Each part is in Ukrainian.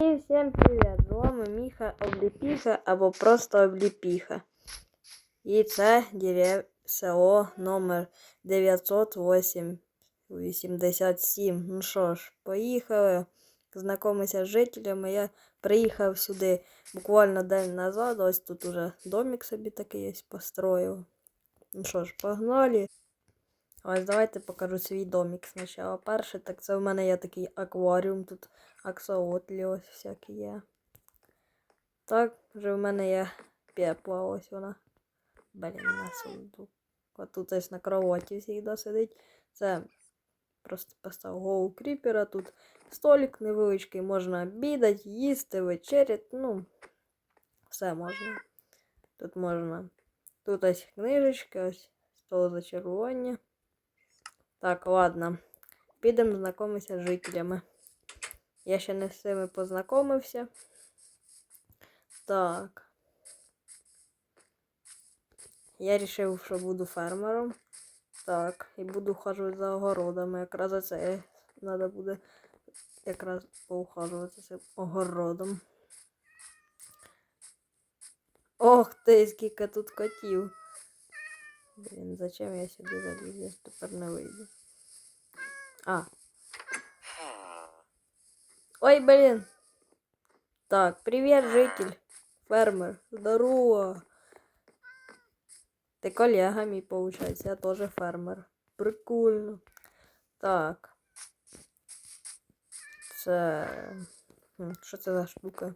І всім привіт! З вами Міха Обліпіха або просто Обліпіха. І це село номер 987. Ну що ж, поїхали. Знайомитися з жителями. Я приїхав сюди буквально день назад. Ось тут уже домик собі такий построїв. Ну що ж, погнали. Ось давайте покажу свій домик спочатку. Перше, так це в мене є такий акваріум, тут аксолотлі ось всякі є. Так, вже в мене є пепла, ось вона. Блін, на сундук. От тут ось на кроваті завжди сидить. Це просто поставив голову кріпера. Тут столик невеличкий, можна обідати, їсти, вечеряти, ну, все можна. Тут можна. Тут ось книжечки, ось стол зачарування. Так, ладно. Підемо знайомитися з жителями. Я ще не з цими познайомився. Так. Я вирішив, що буду фермером. Так, і буду ухажувати за огородами. Якраз за це треба буде якраз поухажувати цим огородом. Ох ти, скільки тут котів. Блін, зачем я сюди заліз? Я ж тепер не вийду. А. Ой, блин. Так, привет, житель. Фермер. Здорово. Ты коллега мій, получается. Я тоже фермер. Прикольно. Так. Це... Що це за штука?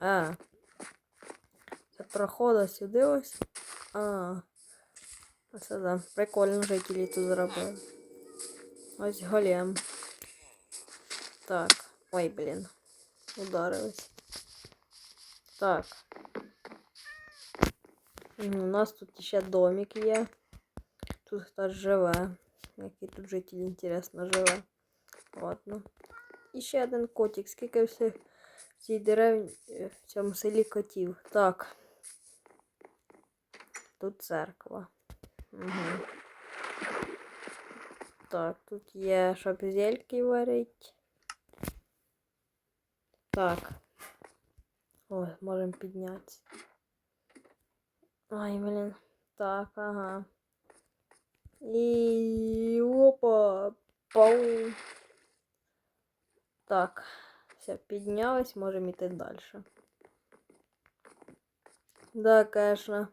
А. Це прохода сюди ось. А. Оце да. Прикольно жителі тут зробили. Ось голем. Так. Ой, блін. Ударились. Так. У нас тут ще домик є. Тут хтось живе. Який тут житель, інтересно, живе. Ладно. І ще один котик. Скільки всіх в цій деревні е, в цьому селі котів. Так. Тут церква. Угу. Так, тут є, щоб зельки варить. Так. Ой, можемо піднятися. Ой, блін. Так, ага. І опа. Пау. Так. Все, піднялись, можемо йти далі. Да, конечно.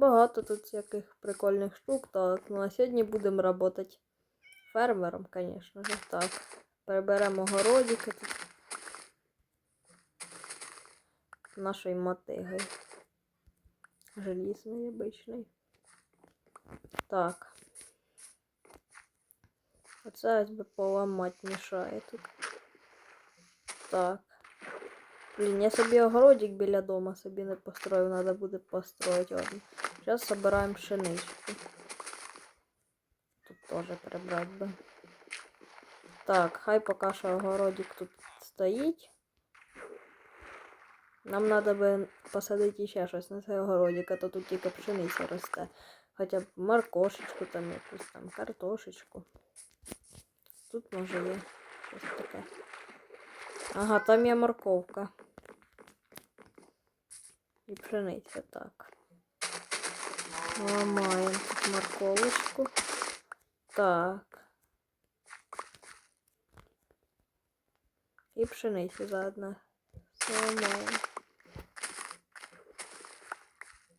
Багато тут всяких прикольних штук. Так, ну а сьогодні будемо працювати фермером, звісно ж. Так. Приберемо городики тут. Нашої мотиги. Желізний обичний. Так. Оце ось би поламати мішає тут. Так. Блін, я собі огородик біля дома собі не построїв, треба буде построїти Зараз собираємо пшеничку. Тут теж прибрати би. Так, хай поки що огородик тут стоїть. Нам треба би посадити ще щось на цей огородик, а то тут тільки пшениця росте. Хоча б моркошечку там якусь там, картошечку. Тут може є щось таке. Ага, там є морковка. І пшениця, так. Ламаємо тут морковочку. Так. І пшеницю заодно. Все.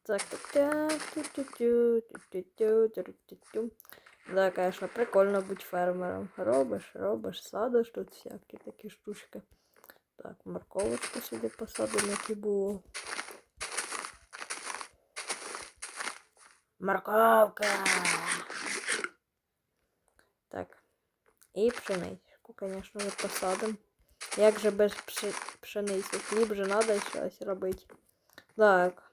Так, так, так, тю-тю-тю, тю-тю-тю, тю-тю-тю. Да, конечно, прикольно бути фермером. Робиш, робиш, садиш тут всякі такі штучки. Так, морковочку сюди посадимо, які було. Морковка! Так. І пшеничку, звісно, же посадимо. Як же без пши... пшениці? Хліб же треба щось робити. Так.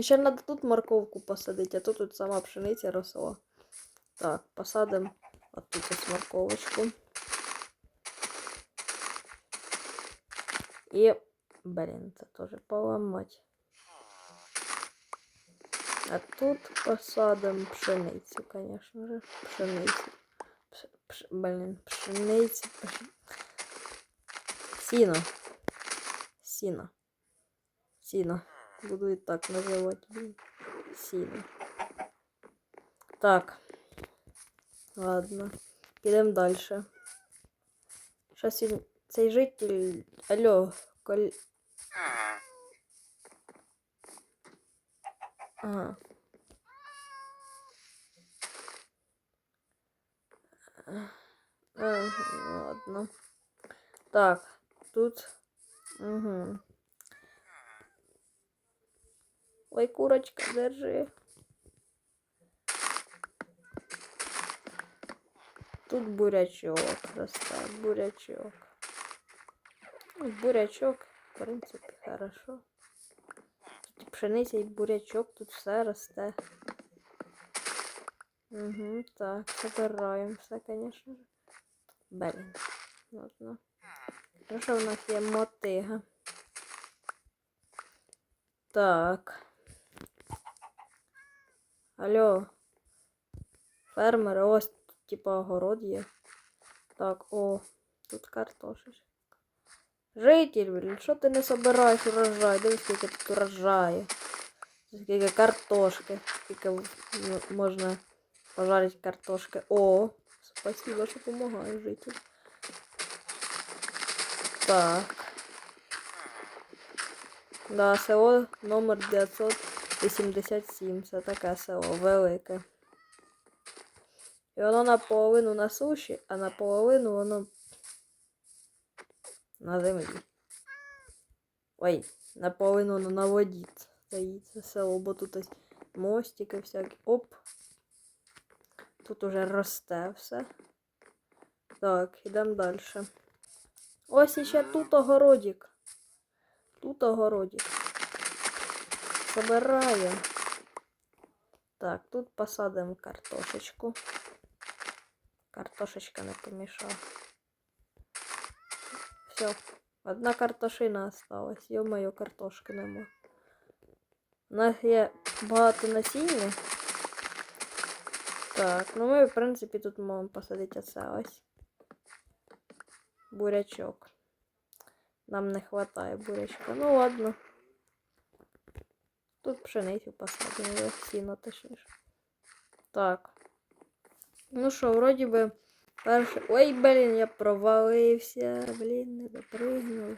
Ще треба тут морковку посадити, а тут тут сама пшениця росла. Так, посадимо тут ось морковочку. І, блін, це теж поламати. А тут посадимо пшеницю, звісно же. Пшеницю. Пш, пш, блін, пшеницю. Пш... Сіно. Сіна. Сіна. Буду і так називати. блін. Сіна. Так. Ладно. Підемо далі. Щас він. Цей житель. Алло, коль. Ага. Е, Ладно. Так, тут. Угу. Ой, курочка, держи. Тут бурячок росте, бурячок. Ну, бурячок, в принципі, хорошо. Пшениця, і бурячок, тут все росте. Угу, так, забираємо все, же. Блін. Ладно. Що в нас є мотига? Так. Алло. Фермери, ось типа огород є. Так, о, тут картошечка. Житель, блін, що ти не собираєш урожай? Дивись, скільки тут урожаю. Скільки картошки. Скільки можна пожарити картошки. О, спасибо, що допомагаєш, житель. Так. Да, село номер 987. Це таке село велике. І воно наполовину на суші, а наполовину воно на землі. Ой, наполовину на воді стоїть село, бо тут ось мостики всякі. Оп. Тут уже росте все. Так, ідемо далі. Ось іще тут огородик. Тут огородик. Собираємо. Так, тут посадимо картошечку. Картошечка не помішала. Все. Одна картошина осталась. Йо-моє, картошки нема. У нас є багато насіння. Так, ну ми, в принципі, тут можемо посадити оце ось. Бурячок. Нам не хватає бурячка. Ну ладно. Тут пшеницю посадимо, сіно точніше. Так. Ну що, вроді би перше. Ой, блін, я провалився. Блін, не допригнув.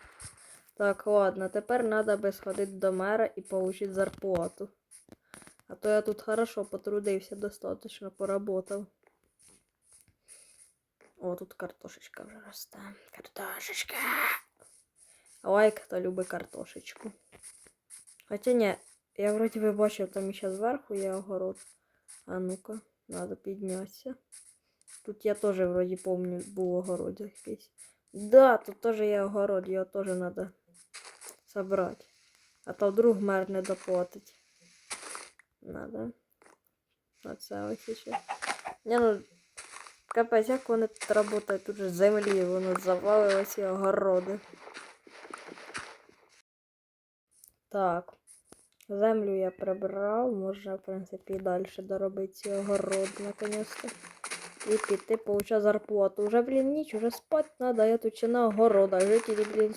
Так, ладно, тепер треба би сходити до мера і отримати зарплату. А то я тут хорошо потрудився, достаточно поработав. О, тут картошечка вже росте. Картошечка. Лайк, хто любить картошечку. Хоча ні, я вроді би бачив, там ще зверху є огород. А ну-ка, треба піднятися. Тут я теж вроді помню, був огород якийсь. Да, тут теж є огород, його теж треба собрати. А то вдруг мер не доплатить. Надо. А це ось ще. Не, ну, капець, як вони тут працюють, тут же землі, воно завалили ці огороди. Так. Землю я прибрав, можна, в принципі, і далі доробити ці огороди, наконец-то. І піти получати зарплату. Уже, блін, ніч, уже спати треба, я тут ще на огородах. Жителі, блін,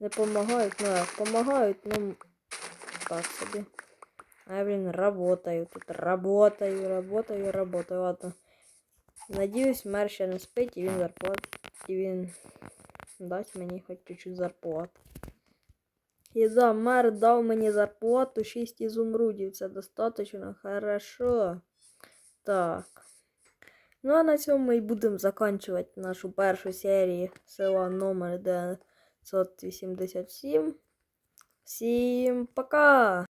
не помагають. Ну, як помагають, ну, так собі. А я, блин, работаю тут, работаю, работаю, работаю. Ладно. Надіюсь, мер ще не спить, і він зарплат. І він дасть мені хоч чуть-чуть зарплату. І да, мер дав мені зарплату 6 ізумрудів. Це достатньо хорошо. Так. Ну а на цьому ми і будемо закінчувати нашу першу серію села номер 987. Всім пока!